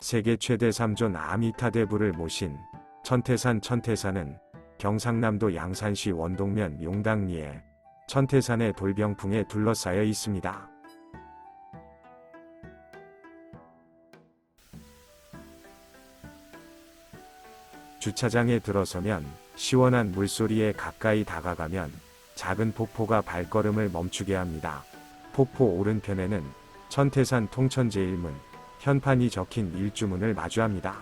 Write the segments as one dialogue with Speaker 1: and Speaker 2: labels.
Speaker 1: 세계 최대 삼존 아미타대부를 모신 천태산 천태산은 경상남도 양산시 원동면 용당리에 천태산의 돌병풍에 둘러싸여 있습니다. 주차장에 들어서면 시원한 물소리에 가까이 다가가면 작은 폭포가 발걸음을 멈추게 합니다. 폭포 오른편에는 천태산 통천제일문, 현판이 적힌 일주문을 마주합니다.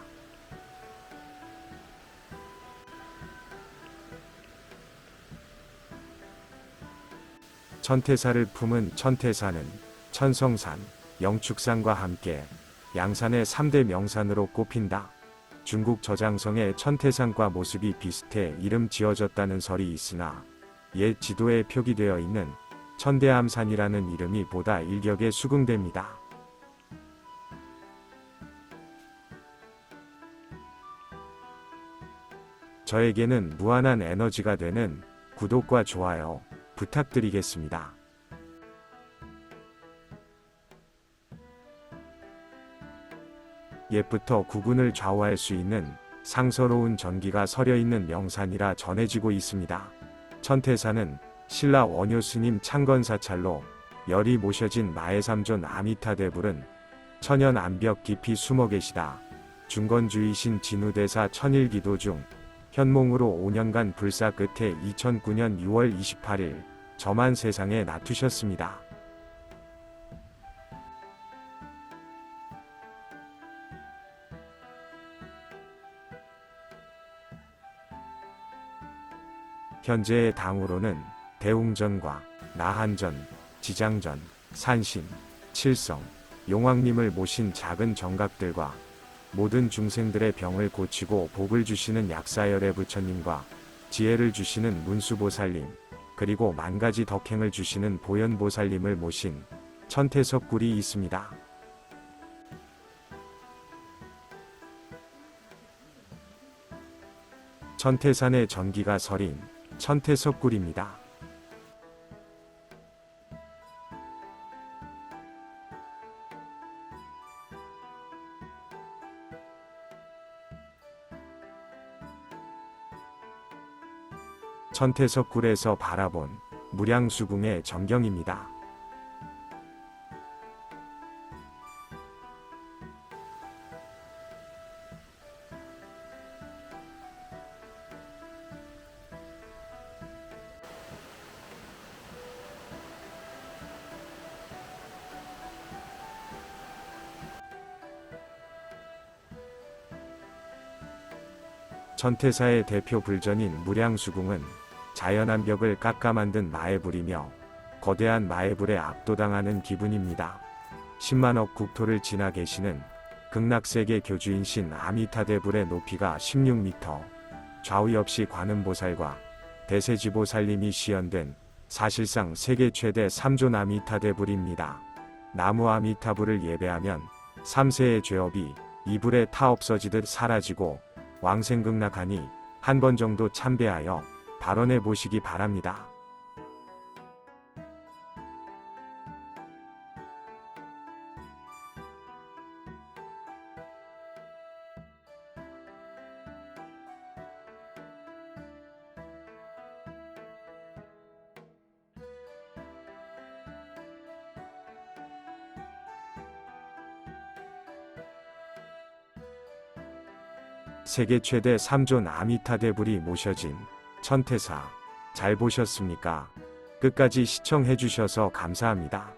Speaker 1: 천태사를 품은 천태사는 천성산, 영축산과 함께 양산의 3대 명산으로 꼽힌다. 중국 저장성의 천태산과 모습이 비슷해 이름 지어졌다는 설이 있으나 옛 지도에 표기되어 있는 천대암산이라는 이름이 보다 일격에 수긍됩니다. 저에게는 무한한 에너지가 되는 구독과 좋아요 부탁드리겠습니다. 옛부터 구군을 좌우할 수 있는 상서로운 전기가 서려 있는 명산이라 전해지고 있습니다. 천태사는 신라 원효 스님 창건 사찰로 열이 모셔진 마해삼존 아미타대불은 천연 암벽 깊이 숨어 계시다. 중건주의신 진우대사 천일기도 중 현몽으로 5년간 불사 끝에 2009년 6월 28일 저만 세상에 놔두셨습니다. 현재의 당으로는 대웅전과 나한전, 지장전, 산신, 칠성, 용왕님을 모신 작은 정각들과 모든 중생들의 병을 고치고 복을 주시는 약사열의 부처님과 지혜를 주시는 문수보살님, 그리고 만가지 덕행을 주시는 보현보살님을 모신 천태석굴이 있습니다. 천태산의 전기가 서린 천태석굴입니다. 천태석굴에서 바라본 무량수궁의 전경입니다. 천태사의 대표 불전인 무량수궁은 자연한 벽을 깎아 만든 마애불이며 거대한 마애불에 압도당하는 기분입니다. 10만억 국토를 지나 계시는 극락세계 교주인 신 아미타대불의 높이가 16m, 좌우 없이 관음보살과 대세지보살님이 시연된 사실상 세계 최대 3존 아미타대불입니다. 나무 아미타불을 예배하면 3세의 죄업이 이불에 타 없어지듯 사라지고 왕생극락하니 한 번 정도 참배하여 발언해 보시기 바랍니다. 세계 최대 3존 아미타대불이 모셔진 천태사 잘 보셨습니까? 끝까지 시청해 주셔서 감사합니다.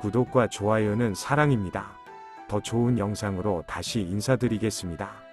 Speaker 1: 구독과 좋아요는 사랑입니다. 더 좋은 영상으로 다시 인사드리겠습니다.